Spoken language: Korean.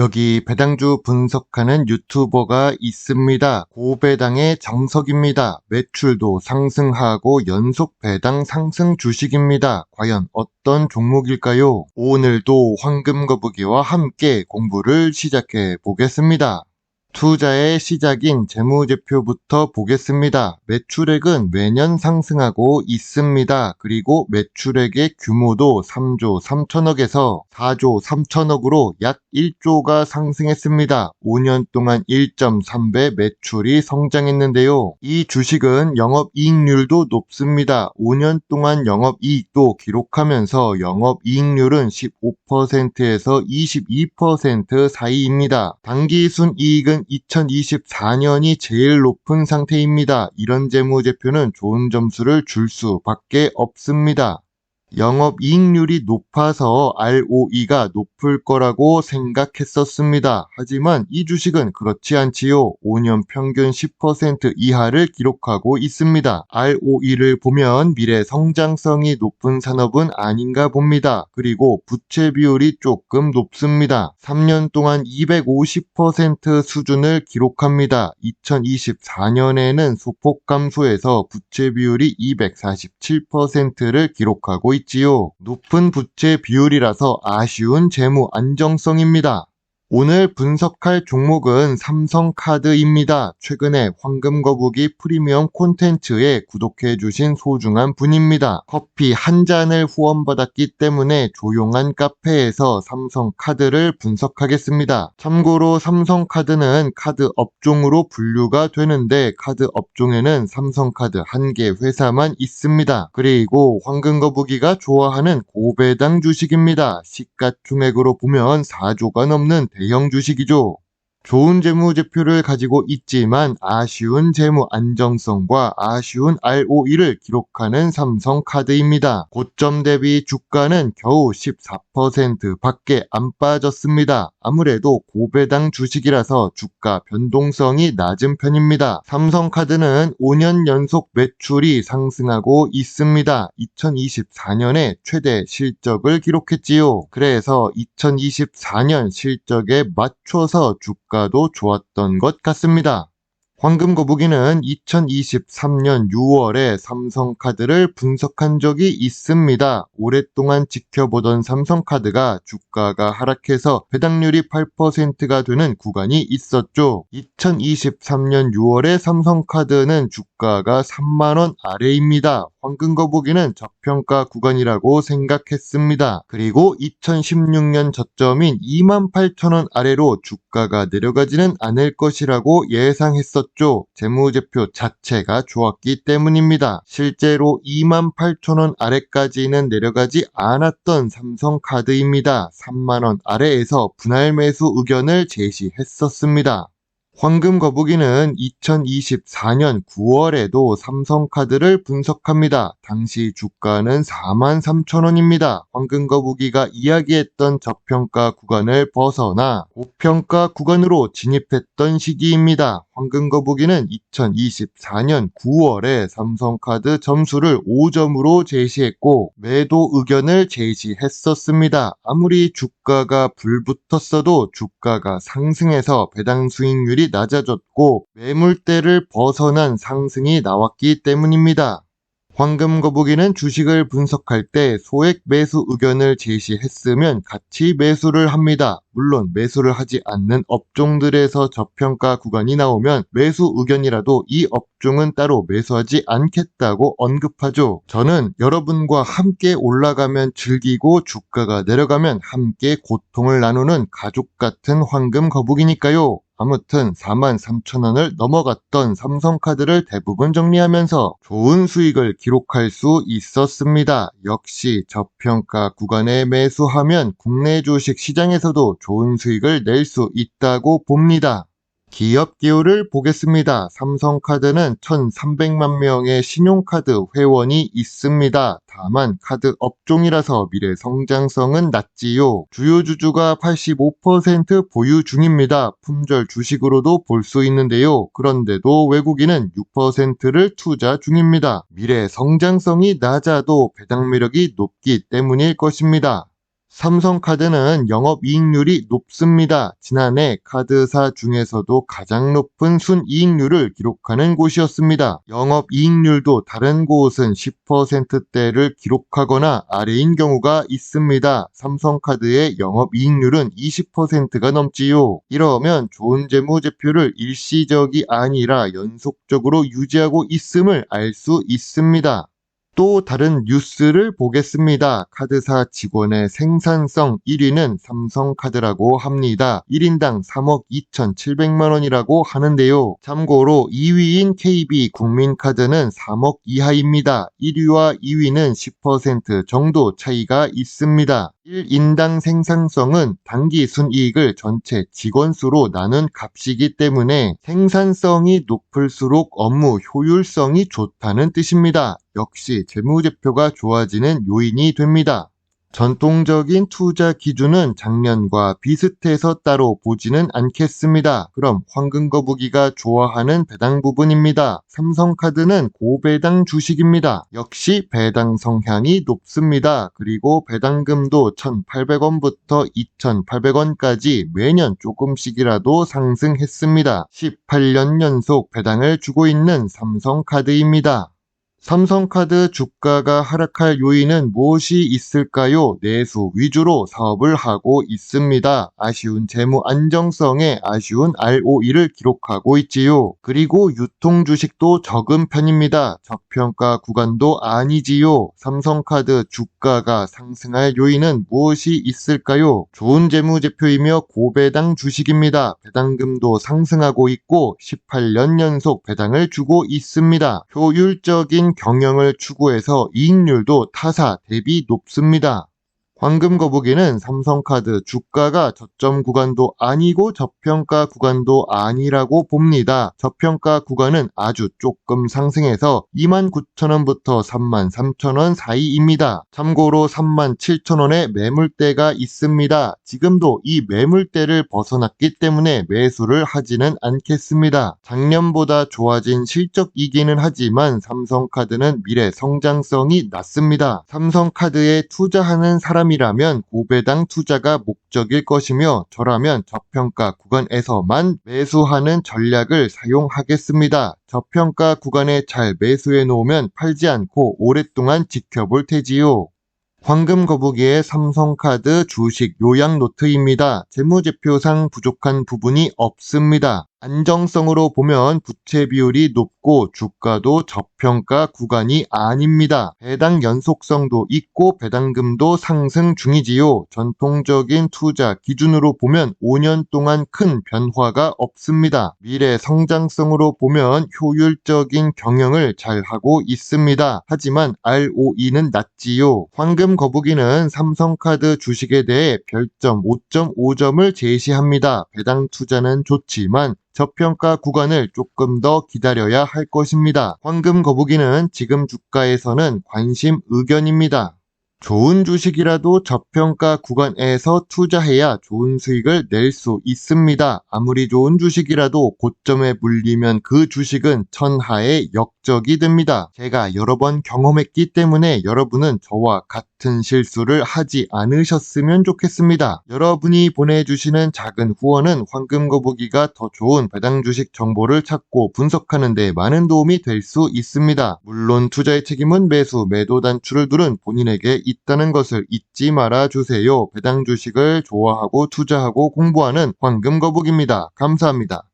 여기 배당주 분석하는 유튜버가 있습니다. 고배당의 정석입니다. 매출도 상승하고 연속 배당 상승 주식입니다. 과연 어떤 종목일까요? 오늘도 황금 거북이와 함께 공부를 시작해 보겠습니다. 투자의 시작인 재무제표부터 보겠습니다. 매출액은 매년 상승하고 있습니다. 그리고 매출액의 규모도 3조 3천억에서 4조 3천억으로 약 1조가 상승했습니다. 5년 동안 1.3배 매출이 성장했는데요. 이 주식은 영업이익률도 높습니다. 5년 동안 영업이익도 기록하면서 영업이익률은 15%에서 22% 사이입니다. 당기순이익은 2024년이 제일 높은 상태입니다. 이런 재무제표는 좋은 점수를 줄 수밖에 없습니다. 영업이익률이 높아서 ROE가 높을 거라고 생각했었습니다. 하지만 이 주식은 그렇지 않지요. 5년 평균 10% 이하를 기록하고 있습니다. ROE를 보면 미래 성장성이 높은 산업은 아닌가 봅니다. 그리고 부채 비율이 조금 높습니다. 3년 동안 250% 수준을 기록합니다. 2024년에는 소폭 감소해서 부채 비율이 247%를 기록하고 있습니다. 있지요. 높은 부채 비율이라서 아쉬운 재무 안정성입니다. 오늘 분석할 종목은 삼성카드입니다. 최근에 황금거북이 프리미엄 콘텐츠에 구독해주신 소중한 분입니다. 커피 한 잔을 후원받았기 때문에 조용한 카페에서 삼성카드를 분석하겠습니다. 참고로 삼성카드는 카드 업종으로 분류가 되는데 카드 업종에는 삼성카드 한 개 회사만 있습니다. 그리고 황금거북이가 좋아하는 고배당 주식입니다. 시가총액으로 보면 4조가 넘는 대형 주식이죠. 좋은 재무제표를 가지고 있지만 아쉬운 재무 안정성과 아쉬운 ROE를 기록하는 삼성카드입니다. 고점 대비 주가는 겨우 14% 밖에 안 빠졌습니다. 아무래도 고배당 주식이라서 주가 변동성이 낮은 편입니다. 삼성카드는 5년 연속 매출이 상승하고 있습니다. 2024년에 최대 실적을 기록했지요. 그래서 2024년 실적에 맞춰서 주가 주가도 좋았던 것 같습니다. 황금 거북이는 2023년 6월에 삼성카드를 분석한 적이 있습니다. 오랫동안 지켜보던 삼성카드가 주가가 하락해서 배당률이 8%가 되는 구간이 있었죠. 2023년 6월에 삼성카드는 주가가 3만원 아래입니다. 황금거북이는 저평가 구간이라고 생각했습니다. 그리고 2016년 저점인 28,000원 아래로 주가가 내려가지는 않을 것이라고 예상했었죠. 재무제표 자체가 좋았기 때문입니다. 실제로 28,000원 아래까지는 내려가지 않았던 삼성카드입니다. 3만원 아래에서 분할 매수 의견을 제시했었습니다. 황금 거북이는 2024년 9월에도 삼성카드를 분석합니다. 당시 주가는 43,000원입니다. 황금 거북이가 이야기했던 저평가 구간을 벗어나 고평가 구간으로 진입했던 시기입니다. 황금 거북이는 2024년 9월에 삼성카드 점수를 5점으로 제시했고 매도 의견을 제시했었습니다. 아무리 주가가 불붙었어도 주가가 상승해서 배당 수익률이 낮아졌고 매물대를 벗어난 상승이 나왔기 때문입니다. 황금거북이는 주식을 분석할 때 소액 매수 의견을 제시했으면 같이 매수를 합니다. 물론 매수를 하지 않는 업종들에서 저평가 구간이 나오면 매수 의견이라도 이 업종은 따로 매수하지 않겠다고 언급하죠. 저는 여러분과 함께 올라가면 즐기고 주가가 내려가면 함께 고통을 나누는 가족 같은 황금 거북이니까요. 아무튼 4만 3천원을 넘어갔던 삼성카드를 대부분 정리하면서 좋은 수익을 기록할 수 있었습니다. 역시 저평가 구간에 매수하면 국내 주식 시장에서도 좋은 수익을 낼 수 있다고 봅니다. 기업 기호를 보겠습니다. 삼성카드는 1,300만 명의 신용카드 회원이 있습니다. 다만 카드 업종이라서 미래 성장성은 낮지요. 주요 주주가 85% 보유 중입니다. 품절 주식으로도 볼 수 있는데요. 그런데도 외국인은 6%를 투자 중입니다. 미래 성장성이 낮아도 배당 매력이 높기 때문일 것입니다. 삼성카드는 영업이익률이 높습니다. 지난해 카드사 중에서도 가장 높은 순이익률을 기록하는 곳이었습니다. 영업이익률도 다른 곳은 10%대를 기록하거나 아래인 경우가 있습니다. 삼성카드의 영업이익률은 20%가 넘지요. 이러면 좋은 재무제표를 일시적이 아니라 연속적으로 유지하고 있음을 알 수 있습니다. 또 다른 뉴스를 보겠습니다. 카드사 직원의 생산성 1위는 삼성카드라고 합니다. 1인당 3억 2,700만 원이라고 하는데요. 참고로 2위인 KB 국민카드는 3억 이하입니다. 1위와 2위는 10% 정도 차이가 있습니다. 1인당 생산성은 단기 순이익을 전체 직원 수로 나눈 값이기 때문에 생산성이 높을수록 업무 효율성이 좋다는 뜻입니다. 역시 재무제표가 좋아지는 요인이 됩니다. 전통적인 투자 기준은 작년과 비슷해서 따로 보지는 않겠습니다. 그럼 황금거북이가 좋아하는 배당 부분입니다. 삼성카드는 고배당 주식입니다. 역시 배당 성향이 높습니다. 그리고 배당금도 1,800원부터 2,800원까지 매년 조금씩이라도 상승했습니다. 18년 연속 배당을 주고 있는 삼성카드입니다. 삼성카드 주가가 하락할 요인은 무엇이 있을까요? 내수 위주로 사업을 하고 있습니다. 아쉬운 재무 안정성에 아쉬운 ROE를 기록하고 있지요. 그리고 유통 주식도 적은 편입니다. 저평가 구간도 아니지요. 삼성카드 주가가 상승할 요인은 무엇이 있을까요? 좋은 재무 제표이며 고배당 주식입니다. 배당금도 상승하고 있고 18년 연속 배당을 주고 있습니다. 효율적인 경영을 추구해서 이익률도 타사 대비 높습니다. 황금 거북이는 삼성카드 주가가 저점 구간도 아니고 저평가 구간도 아니라고 봅니다. 저평가 구간은 아주 조금 상승해서 29,000원부터 33,000원 사이입니다. 참고로 37,000원에 매물대가 있습니다. 지금도 이 매물대를 벗어났기 때문에 매수를 하지는 않겠습니다. 작년보다 좋아진 실적이기는 하지만 삼성카드는 미래 성장성이 낮습니다. 삼성카드에 투자하는 사람 사람이라면 고배당 투자가 목적일 것이며 저라면 저평가 구간에서만 매수하는 전략을 사용하겠습니다. 저평가 구간에 잘 매수해 놓으면 팔지 않고 오랫동안 지켜볼 테지요. 황금 거북이의 삼성카드 주식 요약 노트입니다. 재무제표상 부족한 부분이 없습니다. 안정성으로 보면 부채 비율이 높고 주가도 저평가 구간이 아닙니다. 배당 연속성도 있고 배당금도 상승 중이지요. 전통적인 투자 기준으로 보면 5년 동안 큰 변화가 없습니다. 미래 성장성으로 보면 효율적인 경영을 잘 하고 있습니다. 하지만 ROE는 낮지요. 황금 거북이는 삼성카드 주식에 대해 별점 5.5점을 제시합니다. 배당 투자는 좋지만 저평가 구간을 조금 더 기다려야 할 것입니다. 황금 거북이는 지금 주가에서는 관심 의견입니다. 좋은 주식이라도 저평가 구간에서 투자해야 좋은 수익을 낼 수 있습니다. 아무리 좋은 주식이라도 고점에 물리면 그 주식은 천하의 역 적이 됩니다. 제가 여러 번 경험했기 때문에 여러분은 저와 같은 실수를 하지 않으셨으면 좋겠습니다. 여러분이 보내주시는 작은 후원은 황금거북이가 더 좋은 배당 주식 정보를 찾고 분석하는 데 많은 도움이 될 수 있습니다. 물론 투자의 책임은 매수, 매도 단추를 두른 본인에게 있다는 것을 잊지 말아 주세요. 배당 주식을 좋아하고 투자하고 공부하는 황금거북입니다. 감사합니다.